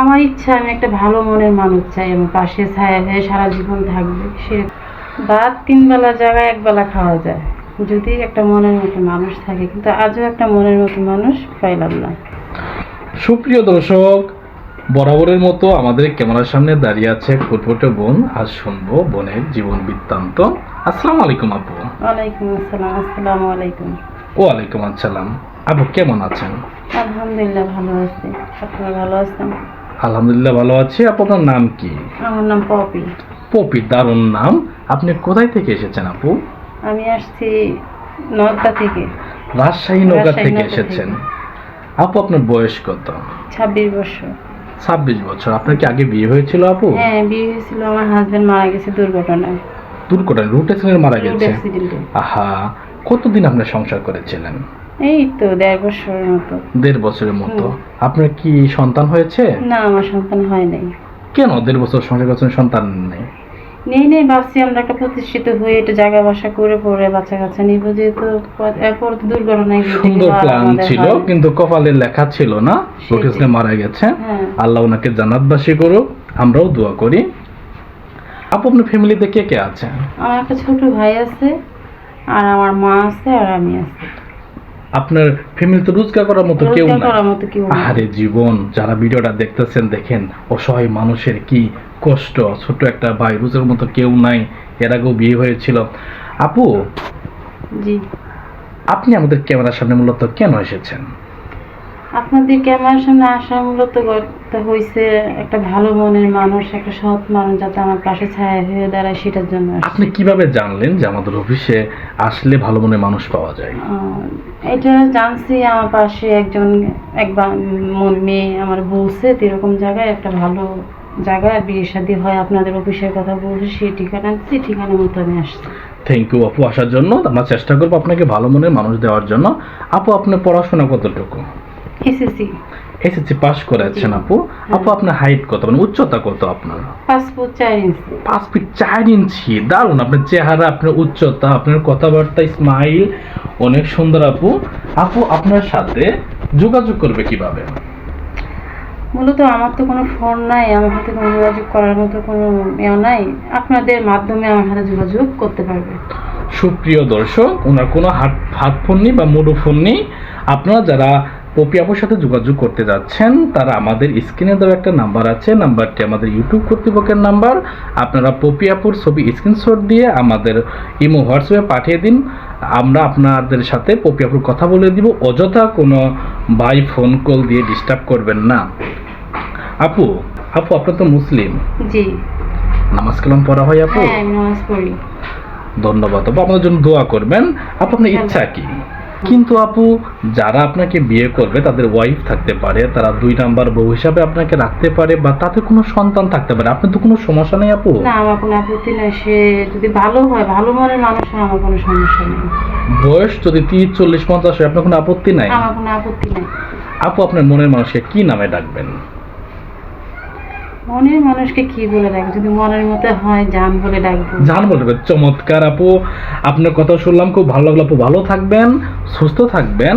আমার ইচ্ছা আমি একটা ভালো মনের মানুষ চাই আমার পাশে ছায়া হয়ে সারা জীবন থাকবে সে ভাত তিন বেলা জায়গায় এক বেলা খাওয়া যায়। যদি একটা মনের মতো মানুষ থাকে কিন্তু আজও একটা মনের মতো মানুষ পাইলাম না। সুপ্রিয় দর্শক বরাবরের মতো আমাদের ক্যামেরার সামনে দাঁড়িয়ে আছে ফুটফুটে বোন আজ শুনব বোনের জীবন বৃত্তান্ত। আসসালামু আলাইকুম আপু। ওয়ালাইকুম আসসালাম আসসালামু আলাইকুম। ওয়ালাইকুম আসসালাম। আপু কেমন আছেন? আলহামদুলিল্লাহ ভালো আছি। আপনারা ভালো আছেন? আলহামদুলিল্লাহ ভালো আছি। আপু আপনার নাম কি? আমার নাম পপি। পপি দারুণ নাম। আপনি কোথায় থেকে এসেছেন আপু? আমি আসছি নদা থেকে। রাজশাহী রাজশাহী থেকে এসেছেন। আপু আপনার বয়স কত? ছাব্বিশ বছর। ছাব্বিশ বছর। আপনার কি আগে বিয়ে হয়েছিল আপু? হ্যাঁ বিয়ে হয়েছিল। আমার হাজবেন্ড মারা গেছে দুর্ঘটনায়। দুর্ঘটনা রুট অ্যাক্সিডেন্ট মারা গেছে? আহা কতদিন আপনার সংসার করেছিলেন? এই তো দেড় বছরের মতো। দেড় বছরের মতো? আপনার কি সন্তান হয়েছে? না আমার সন্তান হয় নাই। কেন দেড় বছর সংসার করছেন সন্তান নেই? নেই নেই ভাবছি আমরা একটা প্রতিষ্ঠিত হয়ে জায়গা বাসা করে পরে বাচ্চা কাচ্চা নিবো যেহেতু এরপর তো দুর্ঘটনায় সুন্দর প্ল্যান ছিল কিন্তু কপালে লেখা ছিল না। রোকেসনে মারা গেছে। হ্যাঁ। আল্লাহ ওনাকে জান্নাতবাসী করুক আমরাও দোয়া করি। আপু আপনার ফ্যামিলিতে কে কে আছে? আমার একটা ছোট ভাই আছে আর আমার মা আছে আর আমি আছি। আপনার ফ্যামিলি তো রোজগার করার মতো কেউ না। আরে জীবন যারা ভিডিওটা দেখতেছেন দেখেন অসহায় মানুষের কি কষ্ট ছোট একটা ভাই রোজের মতো কেউ নাই এর আগেও বিয়ে হয়েছিল। আপু জি। আপনি আমাদের ক্যামেরার সামনে মূলত কেন এসেছেন? আপনাদের ক্যামেরার সামনে আসা মূলত করতে হয়েছে একটা ভালো মনের মানুষ একটা সৎ মানুষ যাতে আমার পাশে ছায়া হয়ে দাঁড়ায় সেটার জন্য আপনি কীভাবে জানলেন যে আমাদের অফিসে আসলে ভালো মনের মানুষ পাওয়া যায়? এটা জানছি আমার পাশে একজন এক বা- মন মেয়ে আমার বলছে এরকম জায়গায় একটা ভালো জায়গায় বিয়ে শাদী হয় আপনাদের অফিসের কথা বলছে সেই ঠিকানা সেই ঠিকানা মতো আমি আসছি। থ্যাংক ইউ আপু আসার জন্য। আমরা চেষ্টা করব আপনাকে ভালো মনের মানুষ দেওয়ার জন্য। আপু আপনার পড়াশোনা কতটুকু? এসেছি এসএসসি পাস করেছেন আপু। আপু আপনার হাইট কত? মানে উচ্চতা কত আপনার? পাসপোর্ট চার ইঞ্চি। পাঁচ ফিট চার ইঞ্চি। দারুণ আপনার চেহারা আপনার উচ্চতা আপনার কথাবার্তা স্মাইল অনেক সুন্দর আপু। আপু আপনার সাথে যোগাযোগ করবে কীভাবে? মূলত আমার তো কোনো ফোন নাই আমার হাতে কোনো যোগাযোগ করার মতো কোনো ইয়ে নাই। আপনাদের মাধ্যমে আমার হাতে যোগাযোগ করতে পারবে। সুপ্রিয় দর্শক ওনার কোনো হাত হাত ফোন নেই বা মুঠো ফোন নেই। আপনারা যারা পপি আপুর সাথে যোগাযোগ করতে যাচ্ছেন তারা আমাদের স্ক্রিনে দেওয়া একটা নাম্বার আছে নাম্বারটি আমাদের ইউটিউব কর্তৃপক্ষের নাম্বার আপনারা পপি আপুর ছবি স্ক্রিনশট দিয়ে আমাদের ইমো হোয়াটসঅ্যাপে পাঠিয়ে দিন। আমরা আপনাদের সাথে পপি আপুর কথা বলে দিব অযথা কোনো বাই ফোন কল দিয়ে ডিস্টার্ব করবেন না। আপু আপু আপনার তো মুসলিম। জি। নামাজ কালাম পড়া হয় আপু? হ্যাঁ নামাজ পড়ি। ধন্যবাদ। আপু আপনার জন্য দোয়া করবেন। আপু আপনার ইচ্ছা কি? কিন্তু আপু যারা আপনাকে বিয়ে করবে তাদের ওয়াইফ থাকতে পারে তারা দুই নাম্বার বউ হিসাবে আপনাকে রাখতে পারে বা তাতে কোনো সন্তান থাকতে পারে। আপনার তো কোনো সমস্যা নেই আপু? না আমার কোনো আপত্তি নাই। সে যদি ভালো হয় ভালো মনের মানুষ হয় আমার কোনো সমস্যা নেই। বয়স যদি তিরিশ চল্লিশ পঞ্চাশ হয় আপনার কোনো আপত্তি নাই? আমার কোনো আপত্তি নেই। আপু আপনার মনের মানুষকে কি নামে ডাকবেন? মনের মানুষকে কি বলে ডাকবো? যদি মনের মতো হয়, জান বলে ডাকবো। জান বলে চমৎকার আপু, আপনার কথা শুনলাম, খুব ভালো লাগল আপু। ভালো থাকবেন, সুস্থ থাকবেন।